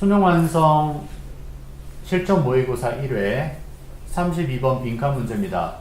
수능 완성 실전 모의고사 1회 32번 빈칸 문제입니다.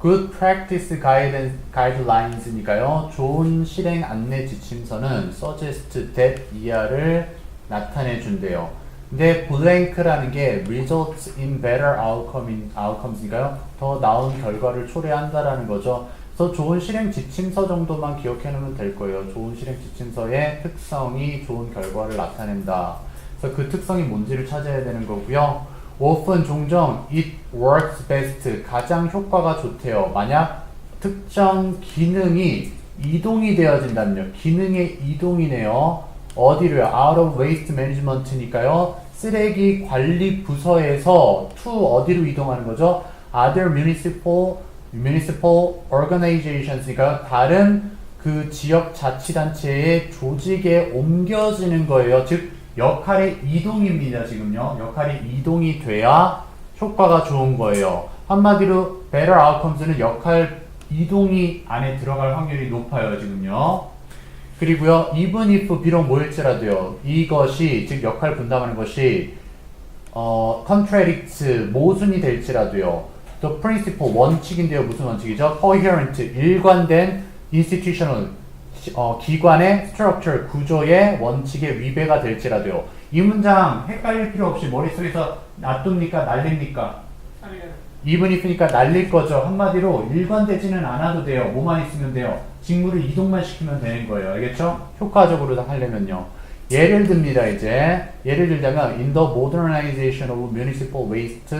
Good practice guidance, guidelines니까요. 좋은 실행 안내 지침서는 suggest that 이하를 나타내 준대요. 근데 blank라는 게 results in better outcome, outcomes니까요. 더 나은 결과를 초래한다라는 거죠. 그래서 좋은 실행 지침서 정도만 기억해 놓으면 될 거예요. 좋은 실행 지침서의 특성이 좋은 결과를 나타낸다. 그래서 그 특성이 뭔지를 찾아야 되는 거고요. often 종종 it works best 가장 효과가 좋대요. 만약 특정 기능이 이동이 되어진다면요. 기능의 이동이네요. 어디로요? out of waste management니까요. 쓰레기 관리 부서에서 to 어디로 이동하는 거죠? other municipal municipal organizations니까 다른 그 지역 자치단체의 조직에 옮겨지는 거예요. 즉 역할의 이동입니다. 지금요. 역할이 이동이 돼야 효과가 좋은 거예요. 한마디로 better outcomes는 역할 이동이 안에 들어갈 확률이 높아요. 지금요. 그리고요. even if 비록 뭐일지라도요. 이것이 즉 역할 분담하는 것이 어, contradict 모순이 될지라도요. The principle 원칙인데요. 무슨 원칙이죠? coherent 일관된 institutional 어, 기관의 structure 구조의 원칙에 위배가 될지라도요. 이 문장 헷갈릴 필요 없이 머릿속에서 놔둡니까? 날립니까? even if니까 날릴 거죠. 한마디로 일관되지는 않아도 돼요. 뭐만 있으면 돼요. 직무를 이동만 시키면 되는 거예요. 알겠죠? 효과적으로 하려면요. 예를 듭니다, 이제. 예를 들자면, in the modernization of municipal waste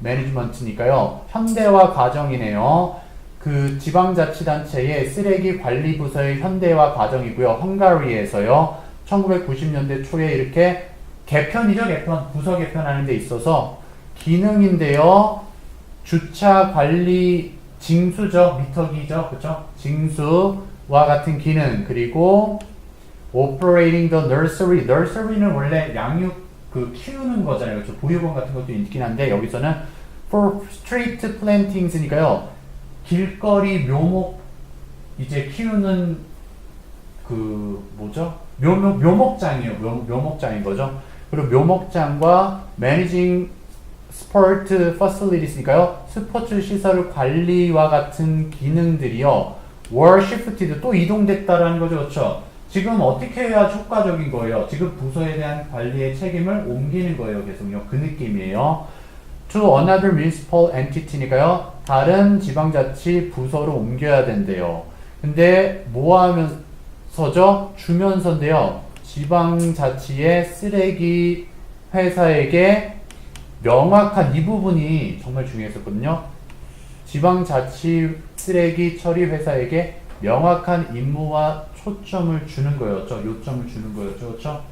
management니까요. 현대화 과정이네요. 그 지방자치단체의 쓰레기 관리 부서의 현대화 과정이고요. 헝가리에서요. 1990년대 초에 이렇게 개편이죠, 개편. 부서 개편하는 데 있어서 기능인데요. 주차 관리 징수죠, 미터기죠, 그쵸? 징수와 같은 기능 그리고 operating the nursery, nursery는 원래 양육 그 키우는 거잖아요, 그렇죠? 보육원 같은 것도 있긴 한데 여기서는 for street plantings니까요, 길거리 묘목 이제 키우는 그 뭐죠? 묘목 묘목장이에요, 묘, 묘목장인 거죠. 그리고 묘목장과 managing 스포츠 facilities니까요. 스포츠 시설 관리와 같은 기능들이요. were shifted 또 이동됐다라는 거죠. 그렇죠? 지금 어떻게 해야 효과적인 거예요? 지금 부서에 대한 관리의 책임을 옮기는 거예요. 계속요. 그 느낌이에요. To another municipal entity니까요. 다른 지방자치 부서로 옮겨야 된대요. 근데 뭐 하면서죠? 주면서인데요. 지방자치의 쓰레기 회사에게 명확한 이 부분이 정말 중요했었거든요. 지방자치 쓰레기 처리 회사에게 명확한 임무와 초점을 주는 거였죠. 요점을 주는 거였죠. 그렇죠?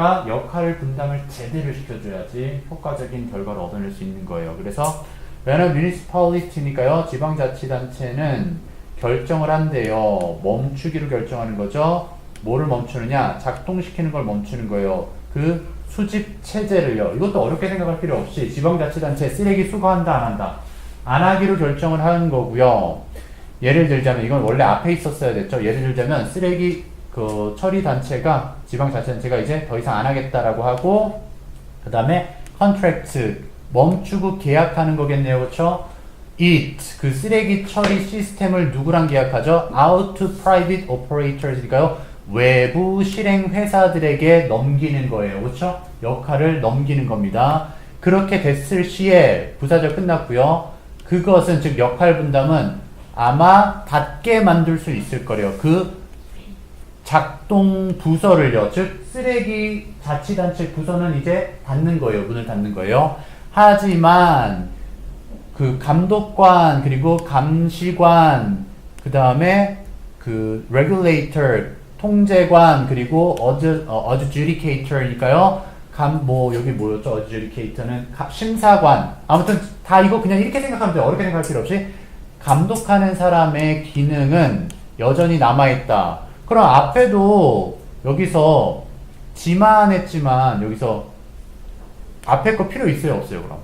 그러니까 역할을 분담을 제대로 시켜줘야지 효과적인 결과를 얻어낼 수 있는 거예요. 그래서 a municipality니까요. 지방자치단체는 결정을 한대요. 멈추기로 결정하는 거죠. 뭐를 멈추느냐? 작동시키는 걸 멈추는 거예요. 그 수집 체제를요. 이것도 어렵게 생각할 필요 없이 지방자치단체 쓰레기 수거한다 안 한다 안 하기로 결정을 하는 거고요. 예를 들자면 이건 원래 앞에 있었어야 됐죠. 예를 들자면 쓰레기 그 처리 단체가 지방 자치단체가 이제 더 이상 안 하겠다라고 하고 그 다음에 컨트랙트 멈추고 계약하는 거겠네요, 그렇죠? it 그 쓰레기 처리 시스템을 누구랑 계약하죠? out to private operators니까요. 외부 실행 회사들에게 넘기는 거예요. 그렇죠? 역할을 넘기는 겁니다. 그렇게 됐을 시에 부사절 끝났고요. 그것은 즉 역할 분담은 아마 닫게 만들 수 있을 거래요. 그 작동 부서를요. 즉 쓰레기 자치단체 부서는 이제 닫는 거예요. 문을 닫는 거예요. 하지만 그 감독관 그리고 감시관 그 다음에 그 regulator 통제관 그리고 어드 어, adjudicator니까요. 감 뭐 여기 뭐였죠? adjudicator는 가- 심사관. 아무튼 다 이거 그냥 이렇게 생각하면 돼요. 어렵게 생각할 필요 없이 감독하는 사람의 기능은 여전히 남아 있다. 그럼 앞에도 여기서 지만 했지만 여기서 앞에 거 필요 있어요, 없어요, 그럼?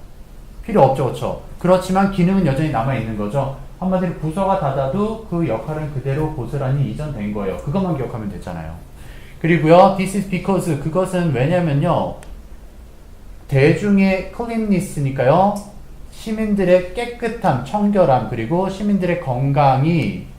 필요 없죠, 그렇죠? 그렇지만 기능은 여전히 남아 있는 거죠. 한마디로 부서가 닫아도 그 역할은 그대로 고스란히 이전된 거예요. 그것만 기억하면 되잖아요. 그리고요, this is because 그것은 왜냐면요, 대중의 클린니스니까요. 시민들의 깨끗함, 청결함, 그리고 시민들의 건강이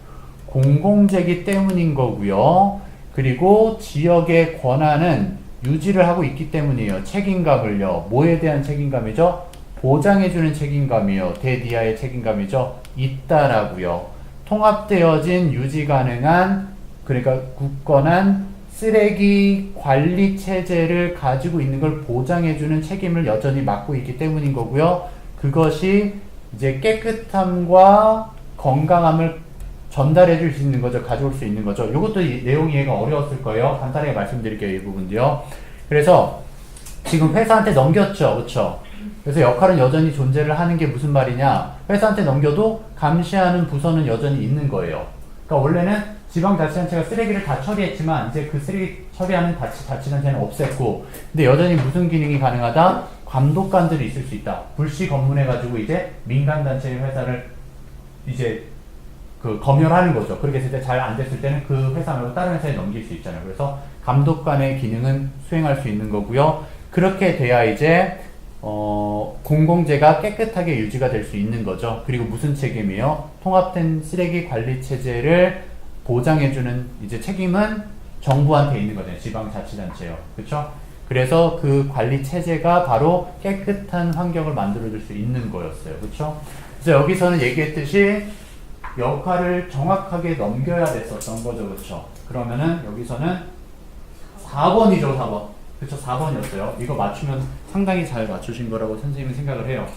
공공재기 때문인 거고요. 그리고 지역의 권한은 유지를 하고 있기 때문이에요. 책임감을요. 뭐에 대한 책임감이죠? 보장해주는 책임감이요. 대디아의 책임감이죠. 있다라고요. 통합되어진 유지 가능한 그러니까 굳건한 쓰레기 관리 체제를 가지고 있는 걸 보장해주는 책임을 여전히 맡고 있기 때문인 거고요. 그것이 이제 깨끗함과 건강함을 전달해 줄 수 있는 거죠. 가져올 수 있는 거죠. 이것도 이 내용 이해가 어려웠을 거예요. 간단하게 말씀드릴게요. 이 부분도요. 그래서 지금 회사한테 넘겼죠. 그렇죠? 그래서 역할은 여전히 존재를 하는 게 무슨 말이냐? 회사한테 넘겨도 감시하는 부서는 여전히 있는 거예요. 그러니까 원래는 지방자치단체가 쓰레기를 다 처리했지만 이제 그 쓰레기 처리하는 자치, 자치단체는 없앴고 근데 여전히 무슨 기능이 가능하다? 감독관들이 있을 수 있다. 불시 검문해가지고 이제 민간단체의 회사를 이제 그 검열하는 거죠. 그렇게 했을 때 잘 안 됐을 때는 그 회사 말고 다른 회사에 넘길 수 있잖아요. 그래서 감독관의 기능은 수행할 수 있는 거고요. 그렇게 돼야 이제 어, 공공재가 깨끗하게 유지가 될 수 있는 거죠. 그리고 무슨 책임이요? 통합된 쓰레기 관리 체제를 보장해주는 이제 책임은 정부한테 있는 거잖아요. 지방자치단체요. 그렇죠? 그래서 그 관리 체제가 바로 깨끗한 환경을 만들어줄 수 있는 거였어요. 그렇죠? 그래서 여기서는 얘기했듯이 역할을 정확하게 넘겨야 됐었던 거죠. 그렇죠? 그러면은 여기서는 4번이죠, 4번. 그쵸, 4번이었어요. 이거 맞추면 상당히 잘 맞추신 거라고 선생님은 생각을 해요.